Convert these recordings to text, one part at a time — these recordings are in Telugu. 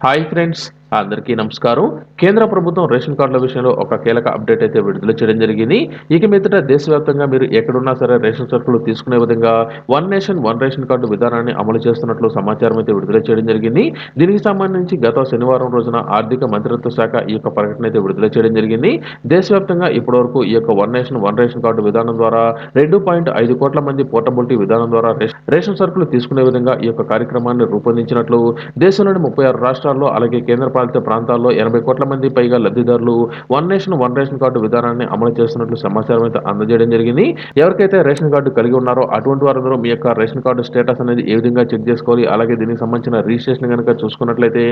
హాయ్ ఫ్రెండ్స్ అందరికీ నమస్కారం. కేంద్ర ప్రభుత్వం రేషన్ కార్డుల విషయంలో ఒక కీలక అప్డేట్ అయితే విడుదల చేయడం జరిగింది. ఇక మీదట దేశవ్యాప్తంగా మీరు ఎక్కడున్నా సరే రేషన్ సరుకులు తీసుకునే విధంగా one nation one ration card విధానాన్ని అమలు చేస్తున్నట్లు సమాచారం అయితే విడుదల చేయడం జరిగింది. దీనికి సంబంధించి గత శనివారం రోజున ఆర్థిక మంత్రిత్వ శాఖ ఈ యొక్క ప్రకటన అయితే విడుదల చేయడం జరిగింది. దేశవ్యాప్తంగా ఇప్పటివరకు ఈ యొక్క one nation one ration card విధానం ద్వారా రెండు పాయింట్ ఐదు కోట్ల మంది పోర్టబిలిటీ విధానం ద్వారా రేషన్- సరుకులు తీసుకునే విధంగా ఈ యొక్క కార్యక్రమాన్ని రూపొందించినట్లు దేశంలోని ముప్పై ఆరు రాష్ట్రాల్లో అలాగే కేంద్ర కేంద్రపాలిత ప్రాంతాల్లో ఎనభై కోట్ల మంది పైగా లబ్ధిదారులు one nation one ration card విధానాన్ని అమలు చేస్తున్నట్లు సమాచారం అయితే అందజేయడం జరిగింది. ఎవరికైతే రేషన్ కార్డు కలిగి ఉన్నారో అటువంటి వారందరూ మీ యొక్క రేషన్ కార్డు స్టేటస్ అనేది ఏ విధంగా చెక్ చేసుకోవాలి? అలాగే దీనికి సంబంధించిన రిజిస్ట్రేషన్ కనుక చూసుకున్నట్లయితే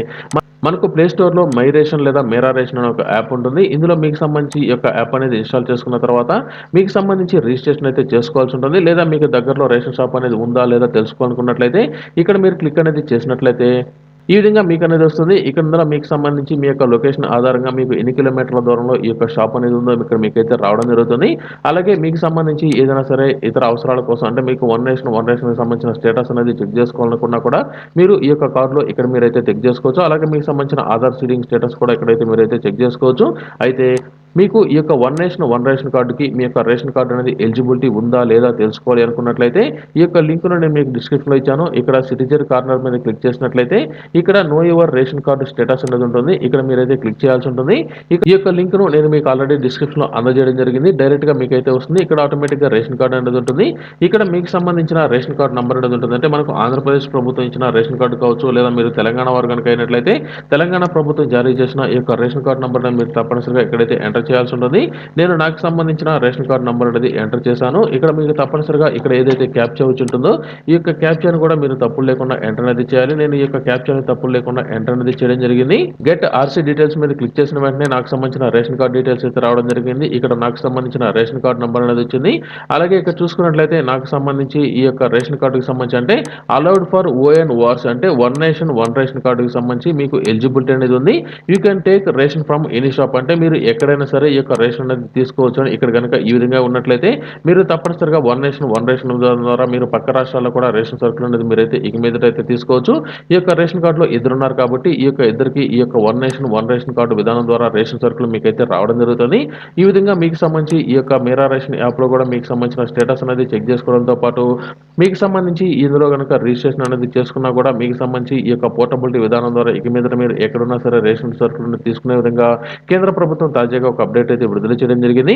మనకు ప్లే స్టోర్లో మై రేషన్ లేదా మేరా రేషన్ అనే ఒక యాప్ ఉంటుంది. ఇందులో మీకు సంబంధించి యొక్క యాప్ అనేది ఇన్స్టాల్ చేసుకున్న తర్వాత మీకు సంబంధించి రిజిస్ట్రేషన్ అయితే చేసుకోవాల్సి ఉంటుంది. లేదా మీకు దగ్గరలో రేషన్ షాప్ అనేది ఉందా లేదా తెలుసుకోవాలనుకున్నట్లయితే ఇక్కడ మీరు క్లిక్ అనేది చేసినట్లయితే ఈ విధంగా మీకు అనేది వస్తుంది. ఇక్కడ మీకు సంబంధించి మీ యొక్క లొకేషన్ ఆధారంగా మీకు ఎన్ని కిలోమీటర్ల దూరంలో ఈ యొక్క షాప్ అనేది ఉందో ఇక్కడ మీకైతే రావడం జరుగుతుంది. అలాగే మీకు సంబంధించి ఏదైనా సరే ఇతర అవసరాల కోసం అంటే మీకు వన్ నేషన్ వన్ నేషన్ సంబంధించిన స్టేటస్ అనేది చెక్ చేసుకోవాలనుకున్నా కూడా మీరు ఈ యొక్క కార్డులో ఇక్కడ మీరైతే చెక్ చేసుకోవచ్చు. అలాగే మీకు సంబంధించిన ఆధార్ సీడింగ్ స్టేటస్ కూడా ఇక్కడైతే మీరైతే చెక్ చేసుకోవచ్చు. అయితే మీకు ఈ యొక్క వన్ నేషన్ వన్ రేషన్ కార్డుకి మీ యొక్క రేషన్ కార్డు అనేది ఎలిజిబిలిటీ ఉందా లేదా తెలుసుకోవాలి అనుకున్నట్లయితే ఈ యొక్క లింక్ నేను మీకు డిస్క్రిప్షన్లో ఇచ్చాను. ఇక్కడ సిటిజన్ కార్నర్ మీద క్లిక్ చేసినట్లయితే ఇక్కడ know your ration card status అనేది ఉంటుంది. ఇక్కడ మీరైతే క్లిక్ చేయాల్సి ఉంటుంది. ఈ యొక్క లింక్ను నేను మీకు ఆల్రెడీ డిస్క్రిప్షన్లో అందజేయడం జరిగింది. డైరెక్ట్గా మీకు అయితే వస్తుంది. ఇక్కడ ఆటోమేటిక్గా రేషన్ కార్డు అనేది ఉంటుంది. ఇక్కడ మీకు సంబంధించిన రేషన్ కార్డు నెంబర్ అనేది ఉంటుంది. అంటే మనకు ఆంధ్రప్రదేశ్ ప్రభుత్వం ఇచ్చిన రేషన్ కార్డు కావచ్చు లేదా మీరు తెలంగాణ వారు కనుక అయినట్లయితే తెలంగాణ ప్రభుత్వం జారీ చేసిన ఈ యొక్క రేషన్ కార్డు నెంబర్ని మీరు తప్పనిసరిగా ఇక్కడైతే ఎంటర్ చేయాల్సి ఉంటుంది. నేను నాకు సంబంధించిన రేషన్ కార్డు నంబర్ అనేది ఎంటర్ చేశాను. ఇక్కడ మీకు తప్పనిసరిగా ఇక్కడ ఏదైతే క్యాప్చా వచ్చి ఉంటుందో ఈ యొక్క క్యాప్చాను కూడా మీరు తప్పులు లేకుండా ఎంటర్ అనేది చేయాలి. నేను ఈ యొక్క క్యాప్చాని తప్పులు లేకుండా ఎంటర్ అనేది చేయడం జరిగింది. గెట్ ఆర్సీ డీటెయిల్స్ మీద క్లిక్ చేసిన వెంటనే నాకు సంబంధించిన రేషన్ కార్డు డీటెయిల్స్ అయితే రావడం జరిగింది. ఇక్కడ నాకు సంబంధించిన రేషన్ కార్డు నంబర్ అనేది వచ్చింది. అలాగే ఇక్కడ చూసుకున్నట్లయితే నాకు సంబంధించి ఈ యొక్క రేషన్ కార్డుకి సంబంధించి అంటే అలౌడ్ ఫర్ ఓఎన్ వార్స్ అంటే వన్ నేషన్ వన్ రేషన్ కార్డుకి సంబంధించి మీకు ఎలిజిబిలిటీ అనేది ఉంది. You can take ration from any shop అంటే మీరు ఎక్కడైనా సరే ఈ యొక్క రేషన్ అనేది తీసుకోవచ్చు అని ఇక్కడ కనుక ఈ విధంగా ఉన్నట్లయితే మీరు తప్పనిసరిగా వన్ నేషన్ వన్ రేషన్ ద్వారా మీరు పక్క రాష్ట్రాల్లో కూడా రేషన్ సరుకులు అనేది మీరైతే ఇక మీదట అయితే తీసుకోవచ్చు. ఈ యొక్క రేషన్ కార్డులో ఇద్దరు ఉన్నారు కాబట్టి ఈ యొక్క ఇద్దరికి ఈ యొక్క one nation one ration card విధానం ద్వారా రేషన్ సరుకులు మీకైతే రావడం జరుగుతుంది. ఈ విధంగా మీకు సంబంధించి ఈ యొక్క మీరా రేషన్ యాప్లో కూడా మీకు సంబంధించిన స్టేటస్ అనేది చెక్ చేసుకోవడంతో పాటు మీకు సంబంధించి ఇందులో కనుక రిజిస్ట్రేషన్ అనేది చేసుకున్నా కూడా మీకు సంబంధించి ఈ యొక్క పోర్టబిలిటీ విధానం ద్వారా ఇక మీద మీరు ఎక్కడున్నా సరే రేషన్ సరుకులను తీసుకునే విధంగా కేంద్ర ప్రభుత్వం తాజాగా ఒక అప్డేట్ అయితే విడుదల చేయడం జరిగింది.